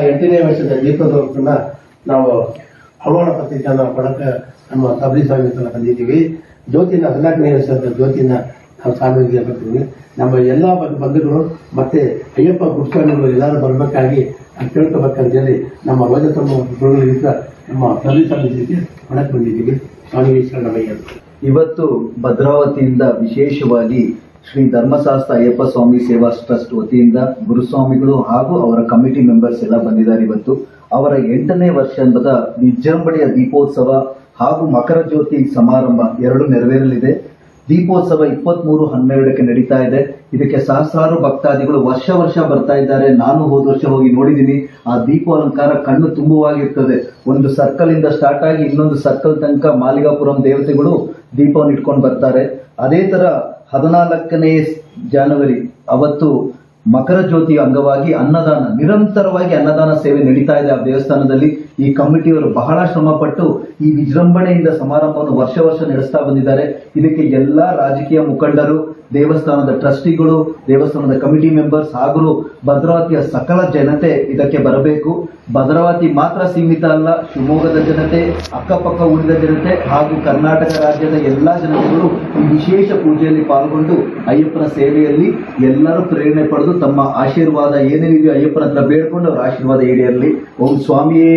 ಎಂಟನೇ ವರ್ಷದ ದೀಪೋತ್ಸವಕ್ಕನ್ನ ನಾವು ಹವಾಮಾನ ಪತ್ರಿಕೆಯನ್ನ ಕೊಡಕ್ಕೆ ನಮ್ಮ ಸಬರಿ ಸ್ವಾಮಿ ಹತ್ರ ಬಂದಿದ್ದೀವಿ. ಜ್ಯೋತಿನ ಹದಿನಾಲ್ಕನೇ ವರ್ಷದ ಜ್ಯೋತಿನ ನಾವು ಸಾರ್ವಜನಿಕ ಬರ್ತೀವಿ ನಮ್ಮ ಎಲ್ಲ ಬಂಧು ಬಂಧುಗಳು ಮತ್ತೆ ಅಯ್ಯಪ್ಪ ಗುಡ್ಸ್ವಾಮಿಗಳು ಎಲ್ಲರೂ ಬರಬೇಕಾಗಿ ಕೇಳ್ಕೋಬೇಕಂತ ಹೇಳಿ ನಮ್ಮ ರೋಜತಮ್ಮ ನಮ್ಮ ಸಬರಿ ಸ್ವಾಮಿ ಕೊಡಕ್ಕೆ ಬಂದಿದ್ದೀವಿ. ಸ್ವಾಮಿ ಶರಣಮಯ್ಯ. ಇವತ್ತು ಭದ್ರಾವತಿಯಿಂದ ವಿಶೇಷವಾಗಿ ಶ್ರೀ ಧರ್ಮಶಾಸ್ತ್ರ ಅಯ್ಯಪ್ಪ ಸ್ವಾಮಿ ಸೇವಾ ಟ್ರಸ್ಟ್ ವತಿಯಿಂದ ಗುರುಸ್ವಾಮಿಗಳು ಹಾಗೂ ಅವರ ಕಮಿಟಿ ಮೆಂಬರ್ಸ್ ಎಲ್ಲ ಬಂದಿದ್ದಾರೆ ಇವತ್ತು. ಅವರ ಎಂಟನೇ ವರ್ಷದ ವಿಜೃಂಭಣೆಯ ದೀಪೋತ್ಸವ ಹಾಗೂ ಮಕರ ಜ್ಯೋತಿ ಸಮಾರಂಭ ಎರಡು ನೆರವೇರಲಿದೆ. ದೀಪೋತ್ಸವ ಇಪ್ಪತ್ಮೂರು ಹನ್ನೆರಡಕ್ಕೆ ನಡೀತಾ ಇದೆ. ಇದಕ್ಕೆ ಸಹಸ್ರಾರು ಭಕ್ತಾದಿಗಳು ವರ್ಷ ವರ್ಷ ಬರ್ತಾ ಇದ್ದಾರೆ. ನಾನು ಹೋದ ವರ್ಷ ಹೋಗಿ ನೋಡಿದ್ದೀನಿ. ಆ ದೀಪ ಅಲಂಕಾರ ಕಣ್ಣು ತುಂಬುವಾಗಿರ್ತದೆ. ಒಂದು ಸರ್ಕಲ್ ಇಂದ ಸ್ಟಾರ್ಟ್ ಆಗಿ ಇನ್ನೊಂದು ಸರ್ಕಲ್ ತನಕ ಮಾಲಿಗಾಪುರಂ ದೇವತೆಗಳು ದೀಪವನ್ನು ಇಟ್ಕೊಂಡು ಬರ್ತಾರೆ. ಅದೇ ತರ ಹದಿನಾಲ್ಕನೇ ಜನವರಿ, ಅವತ್ತು ಮಕರ ಜ್ಯೋತಿ ಅಂಗವಾಗಿ ಅನ್ನದಾನ, ನಿರಂತರವಾಗಿ ಅನ್ನದಾನ ಸೇವೆ ನಡೀತಾ ಇದೆ ಆ ದೇವಸ್ಥಾನದಲ್ಲಿ. ಈ ಕಮಿಟಿಯವರು ಬಹಳ ಶ್ರಮ ಪಟ್ಟು ಈ ವಿಜೃಂಭಣೆಯಿಂದ ಸಮಾರಂಭವನ್ನು ವರ್ಷ ವರ್ಷ ನಡೆಸ್ತಾ ಬಂದಿದ್ದಾರೆ. ಇದಕ್ಕೆ ಎಲ್ಲಾ ರಾಜಕೀಯ ಮುಖಂಡರು, ದೇವಸ್ಥಾನದ ಟ್ರಸ್ಟಿಗಳು, ದೇವಸ್ಥಾನದ ಕಮಿಟಿ ಮೆಂಬರ್ಸ್ ಹಾಗೂ ಭದ್ರಾವತಿಯ ಸಕಲ ಜನತೆ ಇದಕ್ಕೆ ಬರಬೇಕು. ಭದ್ರಾವತಿ ಮಾತ್ರ ಸೀಮಿತ ಅಲ್ಲ, ಶಿವಮೊಗ್ಗದ ಜನತೆ, ಅಕ್ಕಪಕ್ಕ ಉಳಿದ ಜನತೆ ಹಾಗೂ ಕರ್ನಾಟಕ ರಾಜ್ಯದ ಎಲ್ಲಾ ಜನತೆಗಳು ವಿಶೇಷ ಪೂಜೆಯಲ್ಲಿ ಪಾಲ್ಗೊಂಡು ಅಯ್ಯಪ್ಪನ ಸೇವೆಯಲ್ಲಿ ಎಲ್ಲರೂ ಪ್ರೇರಣೆ ಪಡೆದು ತಮ್ಮ ಆಶೀರ್ವಾದ ಏನೇನಿದೆಯೋ ಅಯ್ಯಪ್ಪನ ಹತ್ರ ಬೇಡ್ಕೊಂಡು ಅವರ ಆಶೀರ್ವಾದ ಈಡೇರಲಿ ಓಂ ಸ್ವಾಮಿಯೇ.